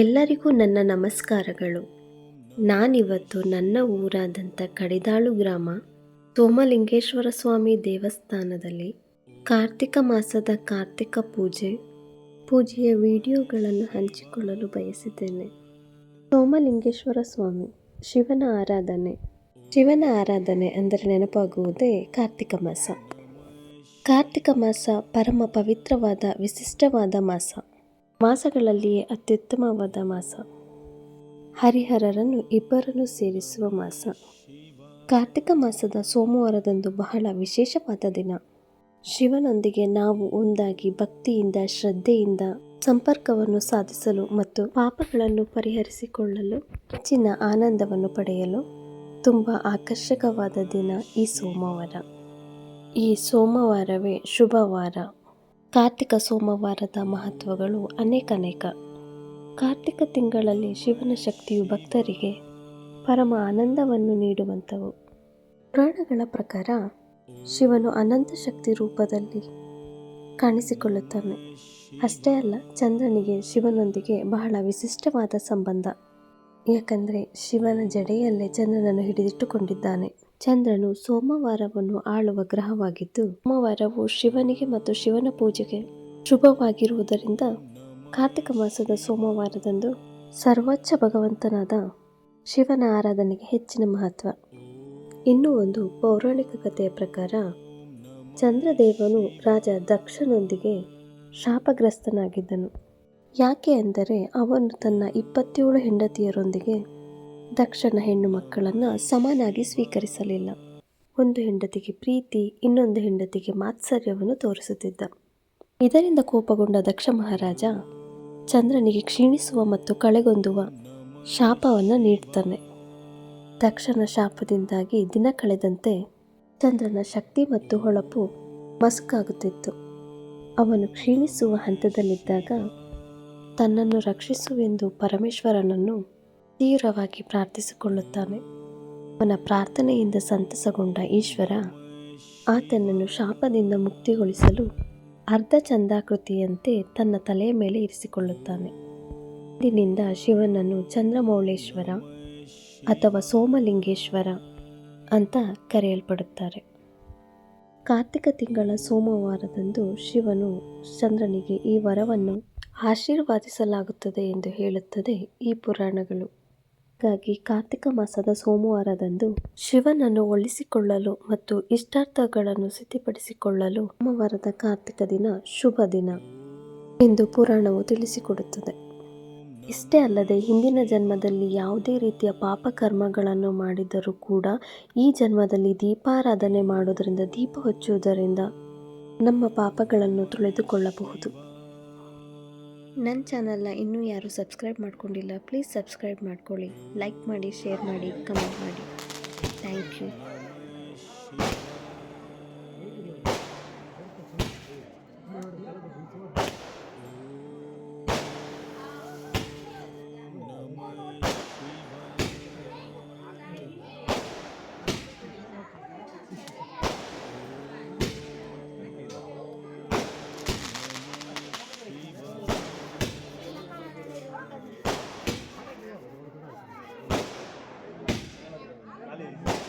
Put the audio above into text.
ಎಲ್ಲರಿಗೂ ನನ್ನ ನಮಸ್ಕಾರಗಳು. ನಾನಿವತ್ತು ನನ್ನ ಊರಾದಂಥ ಕಡಿದಾಳು ಗ್ರಾಮ, ಸೋಮಲಿಂಗೇಶ್ವರ ಸ್ವಾಮಿ ದೇವಸ್ಥಾನದಲ್ಲಿ ಕಾರ್ತಿಕ ಮಾಸದ ಕಾರ್ತಿಕ ಪೂಜೆ, ಪೂಜೆಯ ವಿಡಿಯೋಗಳನ್ನು ಹಂಚಿಕೊಳ್ಳಲು ಬಯಸಿದ್ದೇನೆ. ಸೋಮಲಿಂಗೇಶ್ವರ ಸ್ವಾಮಿ, ಶಿವನ ಆರಾಧನೆ. ಶಿವನ ಆರಾಧನೆ ಅಂದರೆ ನೆನಪಾಗುವುದೇ ಕಾರ್ತಿಕ ಮಾಸ. ಕಾರ್ತಿಕ ಮಾಸ ಪರಮ ಪವಿತ್ರವಾದ, ವಿಶಿಷ್ಟವಾದ ಮಾಸ. ಮಾಸಗಳಲ್ಲಿಯೇ ಅತ್ಯುತ್ತಮವಾದ ಮಾಸ. ಹರಿಹರರನ್ನು ಇಬ್ಬರನ್ನು ಸೇರಿಸುವ ಮಾಸ. ಕಾರ್ತಿಕ ಮಾಸದ ಸೋಮವಾರದಂದು ಬಹಳ ವಿಶೇಷವಾದ ದಿನ. ಶಿವನೊಂದಿಗೆ ನಾವು ಒಂದಾಗಿ ಭಕ್ತಿಯಿಂದ, ಶ್ರದ್ಧೆಯಿಂದ ಸಂಪರ್ಕವನ್ನು ಸಾಧಿಸಲು ಮತ್ತು ಪಾಪಗಳನ್ನು ಪರಿಹರಿಸಿಕೊಳ್ಳಲು ಹೆಚ್ಚಿನ ಆನಂದವನ್ನು ಪಡೆಯಲು ತುಂಬ ಆಕರ್ಷಕವಾದ ದಿನ ಈ ಸೋಮವಾರ. ಈ ಸೋಮವಾರವೇ ಶುಭವಾರ. ಕಾರ್ತಿಕ ಸೋಮವಾರದ ಮಹತ್ವಗಳು ಅನೇಕ ಅನೇಕ ಕಾರ್ತಿಕ ತಿಂಗಳಲ್ಲಿ ಶಿವನ ಶಕ್ತಿಯು ಭಕ್ತರಿಗೆ ಪರಮ ಆನಂದವನ್ನು ನೀಡುವಂಥವು. ಪುರಾಣಗಳ ಪ್ರಕಾರ ಶಿವನು ಅನಂತ ಶಕ್ತಿ ರೂಪದಲ್ಲಿ ಕಾಣಿಸಿಕೊಳ್ಳುತ್ತಾನೆ. ಅಷ್ಟೇ ಅಲ್ಲ, ಚಂದ್ರನಿಗೆ ಶಿವನೊಂದಿಗೆ ಬಹಳ ವಿಶಿಷ್ಟವಾದ ಸಂಬಂಧ. ಯಾಕಂದರೆ ಶಿವನ ಜಡೆಯಲ್ಲೇ ಚಂದ್ರನನ್ನು ಹಿಡಿದಿಟ್ಟುಕೊಂಡಿದ್ದಾನೆ. ಚಂದ್ರನು ಸೋಮವಾರವನ್ನು ಆಳುವ ಗ್ರಹವಾಗಿದ್ದು, ಸೋಮವಾರವು ಶಿವನಿಗೆ ಮತ್ತು ಶಿವನ ಪೂಜೆಗೆ ಶುಭವಾಗಿರುವುದರಿಂದ ಕಾರ್ತಿಕ ಮಾಸದ ಸೋಮವಾರದಂದು ಸರ್ವೋಚ್ಚ ಭಗವಂತನಾದ ಶಿವನ ಆರಾಧನೆಗೆ ಹೆಚ್ಚಿನ ಮಹತ್ವ. ಇನ್ನೂ ಒಂದು ಪೌರಾಣಿಕ ಕಥೆಯ ಪ್ರಕಾರ, ಚಂದ್ರದೇವನು ರಾಜ ದಕ್ಷನೊಂದಿಗೆ ಶಾಪಗ್ರಸ್ತನಾಗಿದ್ದನು. ಯಾಕೆ ಅಂದರೆ, ಅವನು ತನ್ನ ಇಪ್ಪತ್ತೇಳು ಹೆಂಡತಿಯರೊಂದಿಗೆ ದಕ್ಷನ ಹೆಣ್ಣು ಮಕ್ಕಳನ್ನು ಸಮನಾಗಿ ಸ್ವೀಕರಿಸಲಿಲ್ಲ. ಒಂದು ಹೆಂಡತಿಗೆ ಪ್ರೀತಿ, ಇನ್ನೊಂದು ಹೆಂಡತಿಗೆ ಮಾತ್ಸರ್ಯವನ್ನು ತೋರಿಸುತ್ತಿದ್ದ. ಇದರಿಂದ ಕೋಪಗೊಂಡ ದಕ್ಷ ಮಹಾರಾಜ ಚಂದ್ರನಿಗೆ ಕ್ಷೀಣಿಸುವ ಮತ್ತು ಕಳೆಗೊಂದುವ ಶಾಪವನ್ನು ನೀಡ್ತಾನೆ. ದಕ್ಷನ ಶಾಪದಿಂದಾಗಿ ದಿನ ಕಳೆದಂತೆ ಚಂದ್ರನ ಶಕ್ತಿ ಮತ್ತು ಹೊಳಪು ಮಸುಕಾಗುತ್ತಿತ್ತು. ಅವನು ಕ್ಷೀಣಿಸುವ ಹಂತದಲ್ಲಿದ್ದಾಗ ತನ್ನನ್ನು ರಕ್ಷಿಸುವೆಂದು ಪರಮೇಶ್ವರನನ್ನು ತೀವ್ರವಾಗಿ ಪ್ರಾರ್ಥಿಸಿಕೊಳ್ಳುತ್ತಾನೆ. ಅವನ ಪ್ರಾರ್ಥನೆಯಿಂದ ಸಂತಸಗೊಂಡ ಈಶ್ವರ ಆತನನ್ನು ಶಾಪದಿಂದ ಮುಕ್ತಿಗೊಳಿಸಲು ಅರ್ಧ ಚಂದಾಕೃತಿಯಂತೆ ತನ್ನ ತಲೆಯ ಮೇಲೆ ಇರಿಸಿಕೊಳ್ಳುತ್ತಾನೆ. ಇಂದಿನಿಂದ ಶಿವನನ್ನು ಚಂದ್ರಮೌಳೇಶ್ವರ ಅಥವಾ ಸೋಮಲಿಂಗೇಶ್ವರ ಅಂತ ಕರೆಯಲ್ಪಡುತ್ತಾರೆ. ಕಾರ್ತಿಕ ತಿಂಗಳ ಸೋಮವಾರದಂದು ಶಿವನು ಚಂದ್ರನಿಗೆ ಈ ವರವನ್ನು ಆಶೀರ್ವಾದಿಸಲಾಗುತ್ತದೆ ಎಂದು ಹೇಳುತ್ತದೆ ಈ ಪುರಾಣಗಳು. ಹಾಗಾಗಿ ಕಾರ್ತಿಕ ಮಾಸದ ಸೋಮವಾರದಂದು ಶಿವನನ್ನು ಒಲಿಸಿಕೊಳ್ಳಲು ಮತ್ತು ಇಷ್ಟಾರ್ಥಗಳನ್ನು ಸಿದ್ಧಪಡಿಸಿಕೊಳ್ಳಲು ಸೋಮವಾರದ ಕಾರ್ತಿಕ ದಿನ ಶುಭ ದಿನ ಎಂದು ಪುರಾಣವು ತಿಳಿಸಿಕೊಡುತ್ತದೆ. ಇಷ್ಟೇ ಅಲ್ಲದೆ ಹಿಂದಿನ ಜನ್ಮದಲ್ಲಿ ಯಾವುದೇ ರೀತಿಯ ಪಾಪಕರ್ಮಗಳನ್ನು ಮಾಡಿದರೂ ಕೂಡ ಈ ಜನ್ಮದಲ್ಲಿ ದೀಪಾರಾಧನೆ ಮಾಡುವುದರಿಂದ ದೀಪ ಹಚ್ಚುವುದರಿಂದ ನಮ್ಮ ಪಾಪಗಳನ್ನು ತೊಳೆದುಕೊಳ್ಳಬಹುದು. ನನ್ನ ಚಾನಲ್ನ ಇನ್ನೂ ಯಾರೂ ಸಬ್ಸ್ಕ್ರೈಬ್ ಮಾಡ್ಕೊಂಡಿಲ್ಲ ಪ್ಲೀಸ್ ಸಬ್ಸ್ಕ್ರೈಬ್ ಮಾಡ್ಕೊಳ್ಳಿ. ಲೈಕ್ ಮಾಡಿ ಶೇರ್ ಮಾಡಿ ಕಮೆಂಟ್ ಮಾಡಿ. Thank you Hallelujah.